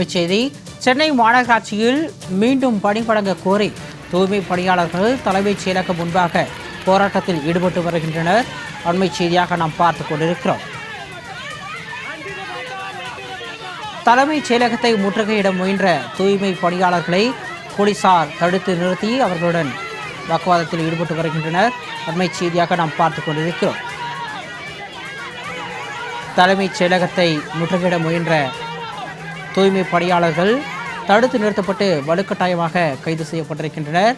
தலைமைச் செய்தி சென்னை மாநகராட்சியில் மீண்டும் பணி வழங்க கோரி தூய்மை பணியாளர்கள் தலைமைச் செயலகம் முன்பாக போராட்டத்தில் ஈடுபட்டு வருகின்றனர். அண்மைச் செய்தியாக நாம் பார்த்து கொண்டிருக்கிறோம். தலைமைச் செயலகத்தை முற்றுகையிட முயன்ற தூய்மை பணியாளர்களை போலீசார் தடுத்து நிறுத்தி அவர்களுடன் வாக்குவாதத்தில் ஈடுபட்டு வருகின்றனர். அண்மைச் செய்தியாக நாம் பார்த்து கொண்டிருக்கிறோம். தலைமைச் செயலகத்தை முற்றுகையிட முயன்ற தூய்மை பணியாளர்கள் தடுத்து நிறுத்தப்பட்டு வலுக்கட்டாயமாக கைது செய்யப்பட்டிருக்கின்றனர்.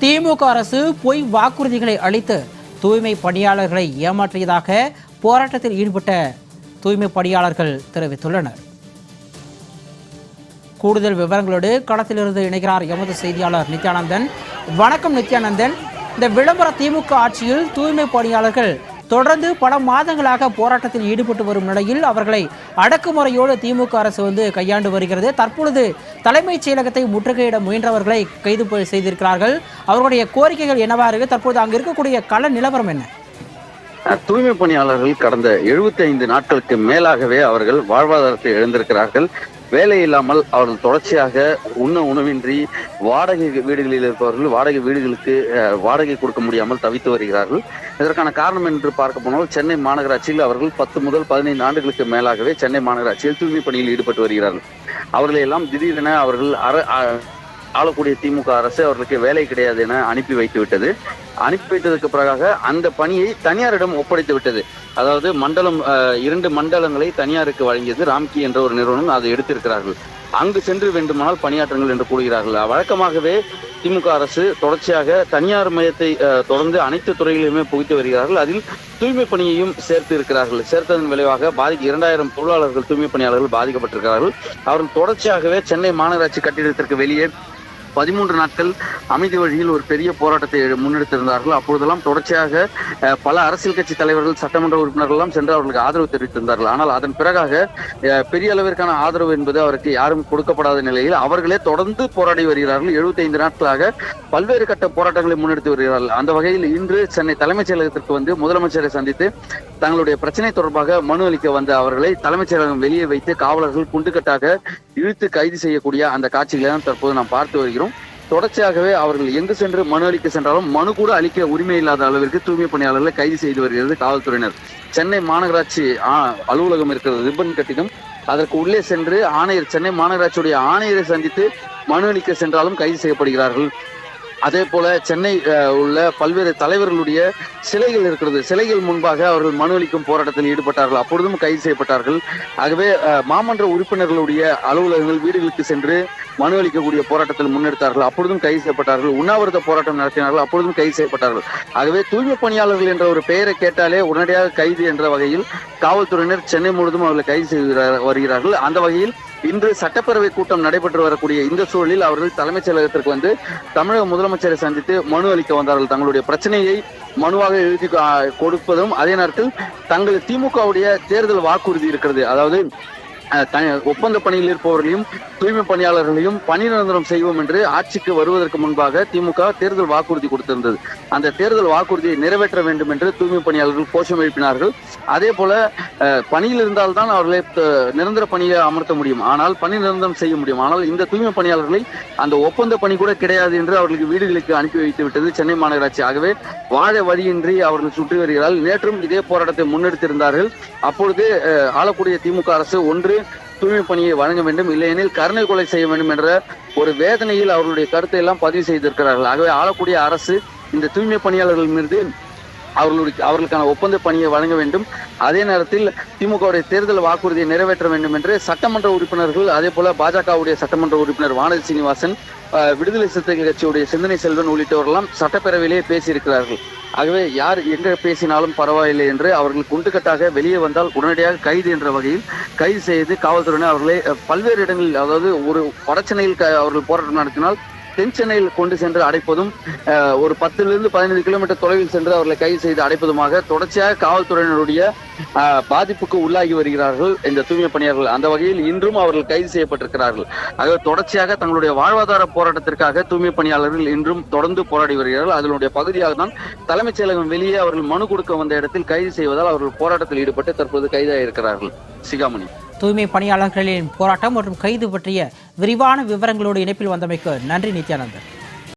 திமுக அரசு பொய் வாக்குறுதிகளை அளித்து தூய்மை பணியாளர்களை ஏமாற்றியதாக போராட்டத்தில் ஈடுபட்ட தூய்மை பணியாளர்கள் தெரிவித்துள்ளனர். கூடுதல் விவரங்களோடு களத்திலிருந்து இணைகிறார் எமது செய்தியாளர் நித்யானந்தன். வணக்கம் நித்யானந்தன். இந்த விளம்பர திமுக ஆட்சியில் தூய்மை பணியாளர்கள் தொடர்ந்து பல மாதங்களாக போராட்டத்தில் ஈடுபட்டு வரும் நிலையில் அவர்களை அடக்குமுறையோடு திமுக அரசு வந்து கையாண்டு வருகிறது. தற்பொழுது தலைமைச் செயலகத்தை முற்றுகையிட முயன்றவர்களை கைது செய்திருக்கிறார்கள். அவர்களுடைய கோரிக்கைகள் என்னவா இருக்கு தற்போது அங்கு இருக்கக்கூடிய கள நிலவரம் என்ன? தூய்மை பணியாளர்கள் கடந்த 75 நாட்களுக்கு மேலாகவே அவர்கள் வாழ்வாதாரத்தை இழந்திருக்கிறார்கள். வேலை இல்லாமல் அவர்கள் தொடர்ச்சியாக உண்ண உணவின்றி வாடகை வீடுகளில் இருப்பவர்கள் வாடகை வீடுகளுக்கு வாடகை கொடுக்க முடியாமல் தவித்து வருகிறார்கள். இதற்கான காரணம் என்று பார்க்க போனால் சென்னை மாநகராட்சியில் அவர்கள் பத்து முதல் பதினைந்து ஆண்டுகளுக்கு மேலாகவே சென்னை மாநகராட்சியில் தூய்மை பணியில் ஈடுபட்டு வருகிறார்கள். அவர்களை எல்லாம் திடீரென அவர்கள் அர ஆளக்கூடிய திமுக அரசு அவர்களுக்கு வேலை கிடையாது என அனுப்பி வைத்து விட்டது. அனுப்பி வைத்ததற்கு பிறகாக அந்த பணியை தனியாரிடம் ஒப்படைத்து விட்டது. அதாவது மண்டலம் இரண்டு மண்டலங்களை தனியாருக்கு வழங்கியது ராம்கி என்ற ஒரு நிறுவனம் அதை எடுத்திருக்கிறார்கள். அங்கு சென்று வேண்டுமானால் பணியாற்றுங்கள் என்று கூறுகிறார்கள். வழக்கமாகவே திமுக அரசு தொடர்ச்சியாக தனியார் மையத்தை தொடர்ந்து அனைத்து துறைகளிலுமே புகுத்து வருகிறார்கள். அதில் தூய்மை பணியையும் சேர்த்து இருக்கிறார்கள். சேர்த்ததன் விளைவாக பாதி இரண்டாயிரம் தொழிலாளர்கள் தூய்மை பணியாளர்கள் பாதிக்கப்பட்டிருக்கிறார்கள். அவர்கள் தொடர்ச்சியாகவே சென்னை மாநகராட்சி கட்டிடத்திற்கு வெளியே பதிமூன்று நாட்கள் அமைதி வழியில் ஒரு பெரிய போராட்டத்தை முன்னெடுத்திருந்தார்கள். அப்பொழுதெல்லாம் தொடர்ச்சியாக பல அரசியல் கட்சி தலைவர்கள் சட்டமன்ற உறுப்பினர்கள் எல்லாம் சென்று அவர்களுக்கு ஆதரவு தெரிவித்திருந்தார்கள். ஆனால் அதன் பிறகாக பெரிய அளவிற்கான ஆதரவு என்பது அவருக்கு யாரும் கொடுக்கப்படாத நிலையில் அவர்களே தொடர்ந்து போராடி வருகிறார்கள். 75 நாட்களாக பல்வேறு கட்ட போராட்டங்களை முன்னெடுத்து வருகிறார்கள். அந்த வகையில் இன்று சென்னை தலைமைச் செயலகத்திற்கு வந்து முதலமைச்சரை சந்தித்து தங்களுடைய பிரச்சனை தொடர்பாக மனு அளிக்க வந்த அவர்களை தலைமைச் செயலகம் வெளியே வைத்து காவலர்கள் குண்டுக்கட்டாக இழுத்து கைது செய்யக்கூடிய அந்த காட்சிகளை தான் தற்போது நாம் பார்த்து வருகிறோம். தொடர்ச்சியாகவே அவர்கள் எங்கு சென்று மனு அளிக்க சென்றாலும் மனு கூட அளிக்க உரிமை இல்லாத அளவிற்கு தூய்மை பணியாளர்களை கைது செய்து வருகிறது காவல்துறையினர். சென்னை மாநகராட்சி ஆ, அலுவலகம் இருக்கிறது ரிப்பன் கட்டிடம் அதற்கு உள்ளே சென்று ஆணையர் சென்னை மாநகராட்சியுடைய ஆணையரை சந்தித்து மனு அளிக்க சென்றாலும் கைது செய்யப்படுகிறார்கள். அதே போல சென்னை உள்ள பல்வேறு தலைவர்களுடைய சிலைகள் இருக்கிறது. சிலைகள் முன்பாக அவர்கள் மனு அளிக்கும் போராட்டத்தில் ஈடுபட்டார்கள். அப்பொழுதும் கைது செய்யப்பட்டார்கள். ஆகவே மாமன்ற உறுப்பினர்களுடைய அலுவலகங்கள் வீடுகளுக்கு சென்று மனு அளிக்கக்கூடிய போராட்டத்தில் முன்னெடுத்தார்கள் அப்பொழுதும் கைது செய்யப்பட்டார்கள். உண்ணாவிரத போராட்டம் நடத்தினார்கள் அப்பொழுதும் கைது செய்யப்பட்டார்கள். ஆகவே தூய்மை பணியாளர்கள் என்ற ஒரு பெயரை கேட்டாலே உடனடியாக கைது என்ற வகையில் காவல்துறையினர் சென்னை முழுவதும் அவர்களை கைது செய்து வருகிறார்கள். அந்த வகையில் இன்று சட்டப்பேரவை கூட்டம் நடைபெற்று வரக்கூடிய இந்த சூழலில் அவர்கள் தலைமைச் செயலகத்திற்கு வந்து தமிழக முதலமைச்சரை சந்தித்து மனு அளிக்க வந்தார்கள். தங்களுடைய பிரச்சனையை மனுவாக எழுதி கொடுப்பதும் அதே நேரத்தில் தங்கள் திமுகவுடைய தேர்தல் வாக்குறுதி இருக்கிறது. அதாவது ஒப்பந்த பணியில் இருப்பவர்களையும் தூய்மை பணியாளர்களையும் பணி நிரந்தரம் செய்வோம் என்று ஆட்சிக்கு வருவதற்கு முன்பாக திமுக தேர்தல் வாக்குறுதி கொடுத்திருந்தது. அந்த தேர்தல் வாக்குறுதியை நிறைவேற்ற வேண்டும் என்று தூய்மை பணியாளர்கள் கோஷம் எழுப்பினார்கள். அதே போல பணியில் இருந்தால்தான் அவர்களை நிரந்தர பணியை அமர்த்த முடியும். ஆனால் பணி நிரந்தரம் செய்ய முடியும். ஆனால் இந்த தூய்மை பணியாளர்களை அந்த ஒப்பந்த பணி கூட கிடையாது என்று அவர்களுக்கு வீடுகளுக்கு அனுப்பி வைத்து விட்டது சென்னை மாநகராட்சி. ஆகவே வாழ வழியின்றி அவர்கள் சுற்றி வருகிறார்கள். நேற்றும் இதே போராட்டத்தை முன்னெடுத்திருந்தார்கள். அப்பொழுது ஆளக்கூடிய திமுக அரசு ஒன்று தூய்மை பணியை வழங்க வேண்டும் இல்லையெனில் கருணை கொலை செய்ய வேண்டும் என்ற ஒரு வேதனையில் அவர்களுடைய கருத்தை எல்லாம் பதிவு செய்திருக்கிறார்கள். ஆகவே ஆளக்கூடிய அரசு இந்த தூய்மை பணியாளர்கள் மீது அவர்களுடைய அவர்களுக்கான ஒப்பந்த பணியை வழங்க வேண்டும். அதே நேரத்தில் திமுகவுடைய தேர்தல் வாக்குறுதியை நிறைவேற்ற வேண்டும் என்று சட்டமன்ற உறுப்பினர்கள் அதே போல பாஜகவுடைய சட்டமன்ற உறுப்பினர் வானதி சீனிவாசன் விடுதலை சிறுத்தைகள் கட்சியுடைய சிந்தனை செல்வன் உள்ளிட்டவர்களெல்லாம் சட்டப்பேரவையிலேயே பேசியிருக்கிறார்கள். ஆகவே யார் எங்க பேசினாலும் பரவாயில்லை என்று அவர்கள் குண்டுக்கட்டாக வெளியே வந்தால் உடனடியாக கைது என்ற வகையில் கைது செய்து காவல்துறையினர் அவர்களை பல்வேறு இடங்களில் அதாவது ஒரு வடசென்னையில் க- அவர்கள் போராட்டம் நடத்தினால் தென் சென்னையில் கொண்டு சென்று அடைப்பதும் ஒரு பத்திலிருந்து பதினைந்து கிலோமீட்டர் தொலைவில் சென்று அவர்களை கைது செய்து அடைப்பதுமாக தொடர்ச்சியாக காவல்துறையினருடைய பாதிப்புக்கு உள்ளாகி வருகிறார்கள் இந்த தூய்மை பணியாளர்கள். அந்த வகையில் இன்றும் அவர்கள் கைது செய்யப்பட்டிருக்கிறார்கள். ஆகவே தொடர்ச்சியாக தங்களுடைய வாழ்வாதார போராட்டத்திற்காக தூய்மை பணியாளர்கள் இன்றும் தொடர்ந்து போராடி வருகிறார்கள். அதனுடைய பகுதியாக தான் தலைமைச் செயலகம் வெளியே அவர்கள் மனு கொடுக்க வந்த இடத்தில் கைது செய்வதால் அவர்கள் போராட்டத்தில் ஈடுபட்டு தற்போது கைதாக இருக்கிறார்கள் சிகாமணி. தூய்மை பணியாளர்களின் போராட்டம் மற்றும் கைது பற்றிய விரிவான விவரங்களோடு இணைப்பில் வந்தமைக்கு நன்றி நித்யானந்தன்.